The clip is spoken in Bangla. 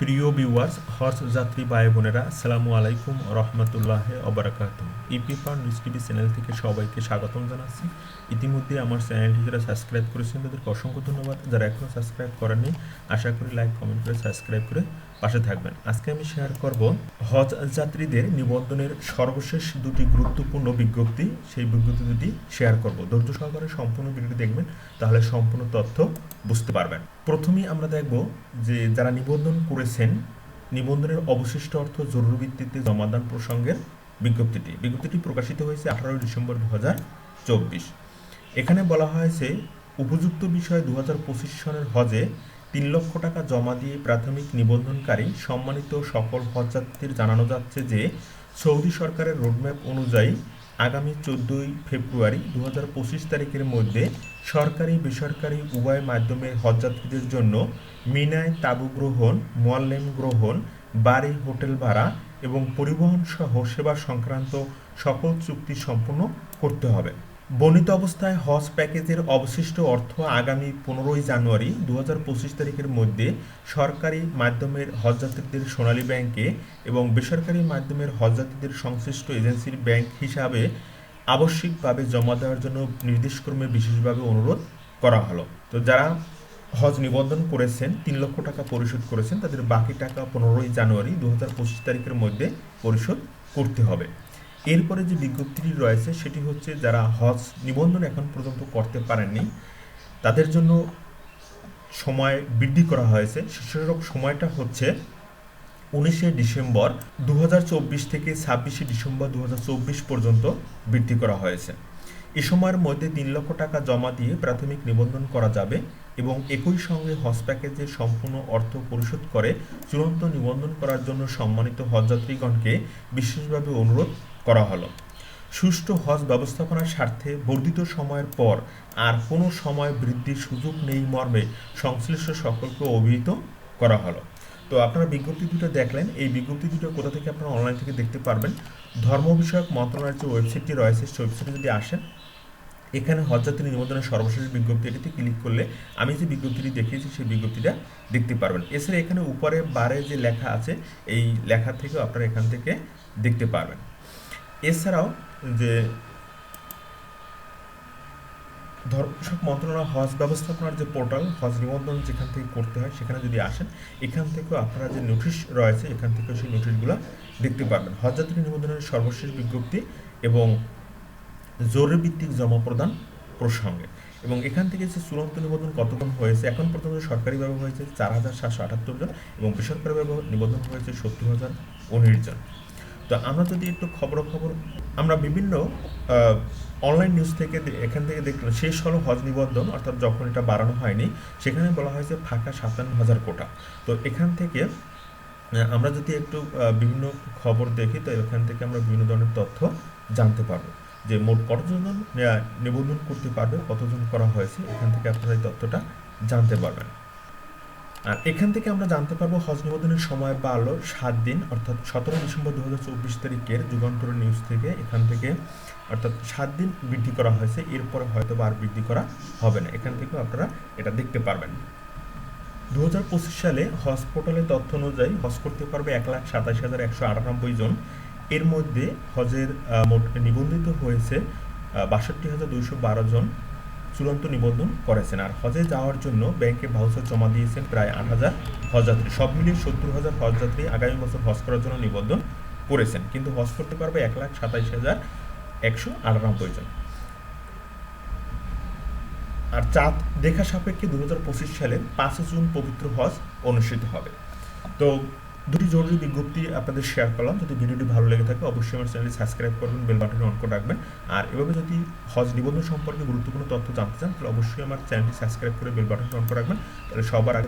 প্রিয় ভিউয়ার্স হর্স যাত্রী ভাই বোনেরা সালামু আলাইকুম রহমতুল্লাহ অবরাকাত ইপি পার নিউজ টিভি চ্যানেল থেকে সবাইকে স্বাগতম জানাচ্ছি। ইতিমধ্যে আমার চ্যানেলটি যারা সাবস্ক্রাইব করেছেন, তাদেরকে অসংখ্য ধন্যবাদ। যারা এখনও সাবস্ক্রাইব করেননি, আশা করি লাইক কমেন্ট করে সাবস্ক্রাইব করে পাশে থাকবেন। আজকে আমি শেয়ার করব হজ যাত্রীদের নিবন্ধনের সর্বশেষ দুটি গুরুত্বপূর্ণ বিজ্ঞপ্তি। সেই বিজ্ঞপ্তি দুটি শেয়ার করব। ধৈর্য সহকারে সম্পূর্ণ ভিডিওটি দেখবেন, তাহলে সম্পূর্ণ তথ্য বুঝতে পারবেন। প্রথমেই আমরা দেখব যে যারা নিবন্ধন করেছেন, নিবন্ধনের অবশিষ্ট অর্থ জরুরি ভিত্তিতে জমাদান প্রসঙ্গের বিজ্ঞপ্তিটি। বিজ্ঞপ্তিটি প্রকাশিত হয়েছে আঠারোই ডিসেম্বর দু চব্বিশ। এখানে বলা হয়েছে, উপযুক্ত বিষয়ে দু হাজার পঁচিশ সনের হজে তিন লক্ষ টাকা জমা দিয়ে প্রাথমিক নিবন্ধনকারী সম্মানিত সকল হজযাত্রীদের জানানো যাচ্ছে যে সৌদি সরকারের রোডম্যাপ অনুযায়ী আগামী চোদ্দোই ফেব্রুয়ারি দু হাজার পঁচিশ তারিখের মধ্যে সরকারি, বেসরকারি উভয় মাধ্যমে হজযাত্রীদের জন্য মিনায় তাবু গ্রহণ, মোয়াল্লেম গ্রহণ, বাড়ি, হোটেল ভাড়া এবং পরিবহন সহ সেবা সংক্রান্ত সকল চুক্তি সম্পূর্ণ করতে হবে। বর্ণিত অবস্থায় হজ প্যাকেজের অবশিষ্ট অর্থ আগামী পনেরোই জানুয়ারি দু হাজার পঁচিশ তারিখের মধ্যে সরকারি মাধ্যমের হজযাত্রীদের সোনালী ব্যাংকে এবং বেসরকারি মাধ্যমের হজযাত্রীদের সংশ্লিষ্ট এজেন্সির ব্যাংক হিসাবে আবশ্যিকভাবে জমা দেওয়ার জন্য নির্দেশক্রমে বিশেষভাবে অনুরোধ করা হলো। তো যারা হজ নিবন্ধন করেছেন, তিন লক্ষ টাকা পরিশোধ করেছেন, তাদের বাকি টাকা পনেরোই জানুয়ারি দু হাজার পঁচিশ তারিখের মধ্যে পরিশোধ করতে হবে। এরপরে যে বিজ্ঞপ্তিটি রয়েছে, সেটি হচ্ছে যারা হজ নিবন্ধন এখন পর্যন্ত করতে পারেননি, তাদের জন্য সময় বৃদ্ধি করা হয়েছে। সেসব সময়টা হচ্ছে উনিশে ডিসেম্বর দু হাজার চব্বিশ থেকে ছাব্বিশে ডিসেম্বর দু হাজার চব্বিশ পর্যন্ত বৃদ্ধি করা হয়েছে। এ সময়ের মধ্যে তিন লক্ষ টাকা জমা দিয়ে প্রাথমিক নিবন্ধন করা যাবে এবং একই সঙ্গে হজ প্যাকেজের সম্পূর্ণ অর্থ পরিশোধ করে চূড়ান্ত নিবন্ধন করার জন্য সম্মানিত হজযাত্রীগণকে বিশেষভাবে অনুরোধ করা হলো। সুষ্ঠু হজ ব্যবস্থাপনার স্বার্থে বর্ধিত সময়ের পর আর কোনো সময় বৃদ্ধির সুযোগ নেই মর্মে সংশ্লিষ্ট সকলকে অভিহিত করা হলো। তো আপনারা বিজ্ঞপ্তি দুটো দেখলেন। এই বিজ্ঞপ্তি দুটো কোথা থেকে আপনারা অনলাইন থেকে দেখতে পারবেন? ধর্ম বিষয়ক মন্ত্রণালয়ের যে ওয়েবসাইটটি রয়েছে, সেই ওয়েবসাইটে যদি আসেন, এখানে হজযাত্রী নিবন্ধনের সর্বশেষ বিজ্ঞপ্তি এটিতে ক্লিক করলে আমি যে বিজ্ঞপ্তিটি দেখিয়েছি, সেই বিজ্ঞপ্তিটা দেখতে পারবেন। এছাড়া এখানে উপরে বারে যে লেখা আছে, এই লেখা থেকেও আপনারা এখান থেকে দেখতে পারবেন। এছাড়াও যে ধর্মশাক মন্ত্রণালয় হজ ব্যবস্থাপনার যে পোর্টাল হজ নিবন্ধন যেখান থেকে করতে হয়, সেখানে যদি আসেন, এখান থেকেও আপনারা যে নোটিশ রয়েছে, এখান থেকে সেই নোটিশগুলো দেখতে পারবেন। হজযাত্রী নিবন্ধনের সর্বশেষ বিজ্ঞপ্তি এবং জরুরি ভিত্তিক জমা প্রদান প্রসঙ্গে। এবং এখান থেকে যে চূড়ান্ত নিবন্ধন কতক্ষণ হয়েছে, এখন পর্যন্ত সরকারিভাবে হয়েছে চার হাজার সাতশো আটাত্তর জন এবং বেসরকারিভাবে নিবন্ধন হয়েছে সত্তর হাজার উনিশ জন। তো আমরা যদি একটু খবরাখবর, আমরা বিভিন্ন অনলাইন নিউজ থেকে এখান থেকে দেখলাম, শেষ হলো হজ নিবন্ধন, অর্থাৎ যখন এটা বাড়ানো হয়নি, সেখানে বলা হয়েছে ফাঁকা সাতান্ন হাজার কোটা। তো এখান থেকে আমরা যদি একটু বিভিন্ন খবর দেখি, তো এখান থেকে আমরা বিভিন্ন ধরনের তথ্য জানতে পারব। যে মোট কতজন নিবন্ধন করতে পারবে, কতজন করা হয়েছে, এখান থেকে আপনারা এই তথ্যটা জানতে পারবেন। আর এখান থেকে আমরা জানতে পারব হজ নিবন্ধনের সময় বাড়লো সাত দিন, অর্থাৎ সতেরো ডিসেম্বর দু হাজার চব্বিশ তারিখের যুগান্তর নিউজ থেকে এখান থেকে, অর্থাৎ সাত দিন বৃদ্ধি করা হয়েছে। এরপরে হয়তো আর বৃদ্ধি করা হবে না। এখান থেকেও আপনারা এটা দেখতে পারবেন। দু হাজার পঁচিশ সালে হজ পোর্টালের তথ্য অনুযায়ী হজ করতে পারবে এক লাখ সাতাশ হাজার একশো আটানব্বই জন। এর মধ্যে হজের মোট নিবন্ধিত হয়েছে বাষট্টি হাজার দুইশো বারো জন। চূড়ান্ত নিবন্ধন করেছেন। আর হজে যাওয়ার জন্য ব্যাংকে ভাউচার জমা দিয়েছেন প্রায় আট হাজার হজযাত্রী। সব মিলিয়ে সত্তর হাজার হজযাত্রী আগামী বছর হজ করার জন্য নিবন্ধন করেছেন। কিন্তু হজ করতে পারবে এক লাখ সাতাইশ হাজার একশো আটানব্বই জন। আর চাঁদ দেখা সাপেক্ষে দু সালের পাঁচই জুন পবিত্র হজ অনুষ্ঠিত হবে। তো দুটি জরুরি বিজ্ঞপ্তি আপনাদের শেয়ার করলাম। যদি ভিডিওটি ভালো লেগে থাকে, অবশ্যই আমার চ্যানেলটি সাবস্ক্রাইব করবেন বেল বাটনটি অন করে রাখবেন। আর এভাবে যদি হজ নিবন্ধন সম্পর্কে গুরুত্বপূর্ণ তথ্য জানতে চান, তাহলে অবশ্যই আমার চ্যানেলটি সাবস্ক্রাইব করে বেল বাটনটি অন করে রাখবেন। তাহলে সবার আগে